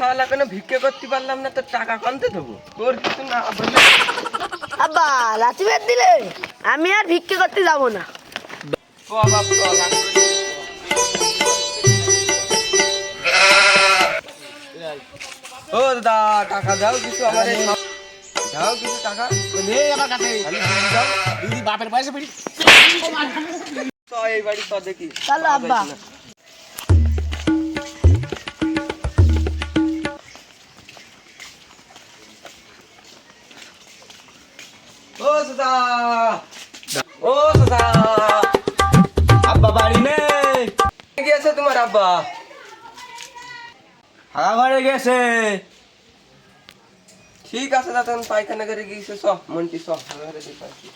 সালা কেন ভিক্ষে করতে পারলাম না তোর টাকা কানতে দেবো? তোর কিছু না বললে আব্বা লাঠি বের দিলে? আমি আর ভিক্ষে করতে যাব না। বাবা ও দাদা টাকা দাও কিছু আমার দাও কিছু টাকা। নেই আমার কাছে। দিদি বাপের পয়সা পেড়ি এই বাড়ি চ দেখি। চলো আব্বা। ও দাদা। আব্বা বাড়ি নেই। গিয়েছে তোমার আব্বা? হাগা ঘরে গেছে। ঠিক আছে দাদা পায়খানা করে গিয়েছে চ মন্টি ঘরে দেখে আসি।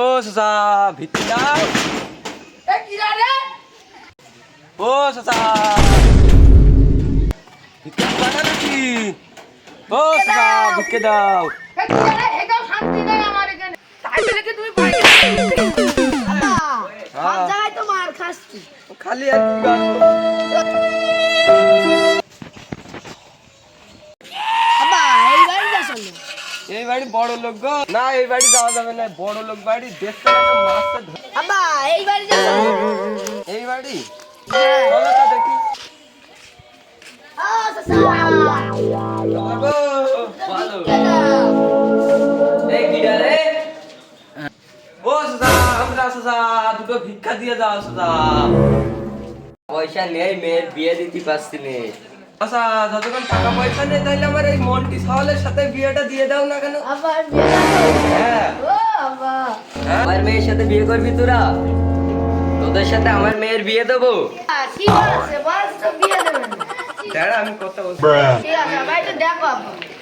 ও সসা ভিত্তি দাও। ও নাকি ও সসা ভিক্ষে দাও। খালি আর গান? আব্বা এই বাড়ি বাড়ি লোক গো। না এই বাড়ি যাওয়া যাবে না বড় লোক বাড়ি। দেখতে মাছটা এই বাড়ি এই বাড়ি? দুটো ভিক্ষা দিয়ে দাও সুজা পয়সা নেই মেয়ের বিয়ে দিতে পারছি নে। আচ্ছা যতক্ষণ টাকা পয়সা নেই তাহলে আমার এই মন্টি সাহলের সাথে বিয়েটা দিয়ে দাও না কেন? আবার হ্যাঁ আমার মেয়ের সাথে বিয়ে করবি তোরা তোদের সাথে আমার মেয়ের বিয়ে দেবো কি বলছে বস তো বিয়ে দেবেন। না। দাঁড়া আমি কথা বলছি। ঠিক আছে ভাই তো দেখো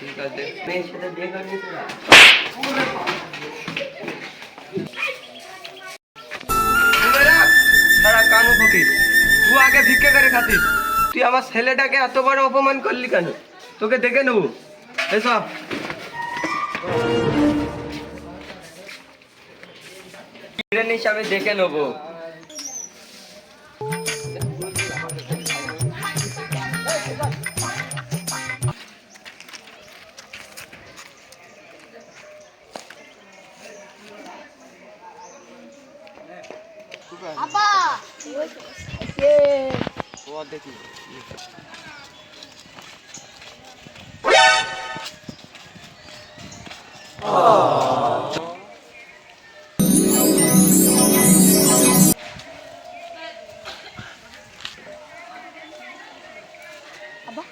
ঠিক আছে মেয়ের সাথে বিয়ে করবি তোরা শুনে রাখ, সারা কানু ফকির তুই আগে ভিক্ষে করে খাতিস। তুই আমার ছেলেটাকে এত বড় অপমান করলি কেন? তোকে দেখে নেব। এসব হিরেন হিসাবে দেখে নেব। 거야. 아빠. 예. 좋아 되지. 아. 아빠.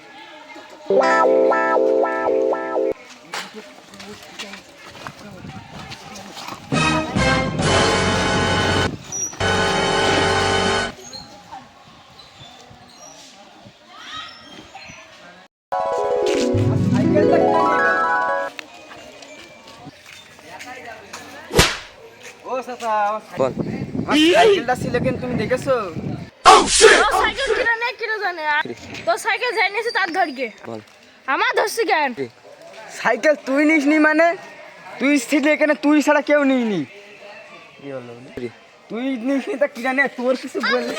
ও চাচা বল সাইকেলটা ছিল কিন্তু তুমি দেখেছ তোর সাইকেল কিনে নেই কিনে জানে আর তোর সাইকেল যাই নিয়েছে তার ঘরকে বল আমার ধরছি কেন সাইকেল তুই নিস নি মানে তুই ছিল এখানে তুই ছাড়া কেউ নিইনি তুই নিস নি তা কিনা নে তোর কিছু বললি